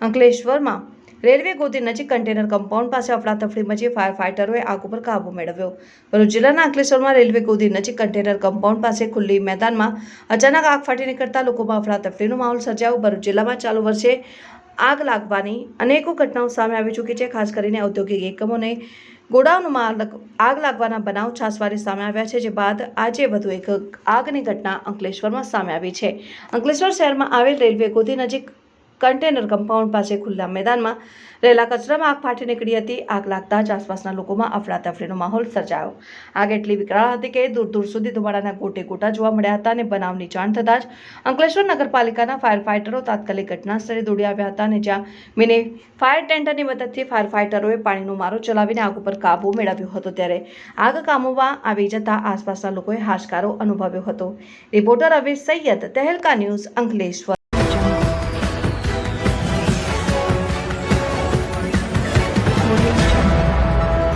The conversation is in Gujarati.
અંકલેશ્વરમાં રેલવે ગોદી નજીક કન્ટેનર કમ્પાઉન્ડ પાસે અફડાતફડી મચી ફાયર ફાઇટરોએ આગ ઉપર કાબુ મેળવ્યો. ભરૂચ જિલ્લાના અંકલેશ્વરમાં રેલવે ગોદી નજીક કન્ટેનર કમ્પાઉન્ડ પાસે ખુલ્લી મેદાનમાં અચાનક આગ ફાટી નીકળતા લોકોમાં અફડાતફડીનો માહોલ સર્જાયો. ભરૂચ જિલ્લામાં ચાલુ વર્ષે આગ લાગવાની અનેકો ઘટનાઓ સામે આવી ચૂકી છે. ખાસ કરીને ઔદ્યોગિક એકમોને ગોડાઉનમાં આગ લાગવાના બનાવ છાસવારી સામે આવ્યા છે, જે બાદ આજે વધુ એક આગની ઘટના અંકલેશ્વરમાં સામે આવી છે. અંકલેશ્વર શહેરમાં આવેલ રેલવે ગોદી નજીક કન્ટેનર કમ્પાઉન્ડ પાસે ખુલ્લા મેદાનમાં રહેલા કચરામાં આગ ફાટી નીકળી હતી. આગ લાગતા જ આસપાસના લોકોમાં અફડાતફડીનો માહોલ સર્જાયો. આગ એટલી વિકરાળ હતી કે દૂર દૂર સુધી ધુમાડાના ગોટે ગોટા જોવા મળ્યા હતા અને બનાવની જાણ થતાં જ અંકલેશ્વર નગરપાલિકાના ફાયર ફાઇટરો તાત્કાલિક ઘટના સ્થળે દોડી આવ્યા હતા અને જ્યાં મિને ફાયર ટેન્ડરની મદદથી ફાયર ફાઇટરોએ પાણીનો મારો ચલાવીને આગ ઉપર કાબૂ મેળવ્યો હતો ત્યારે આગ કામોમાં આવી જતા આસપાસના લોકોએ હાશકારો અનુભવ્યો હતો. Reporter Avesh Saiyed, Tehelka news Ankleshwar.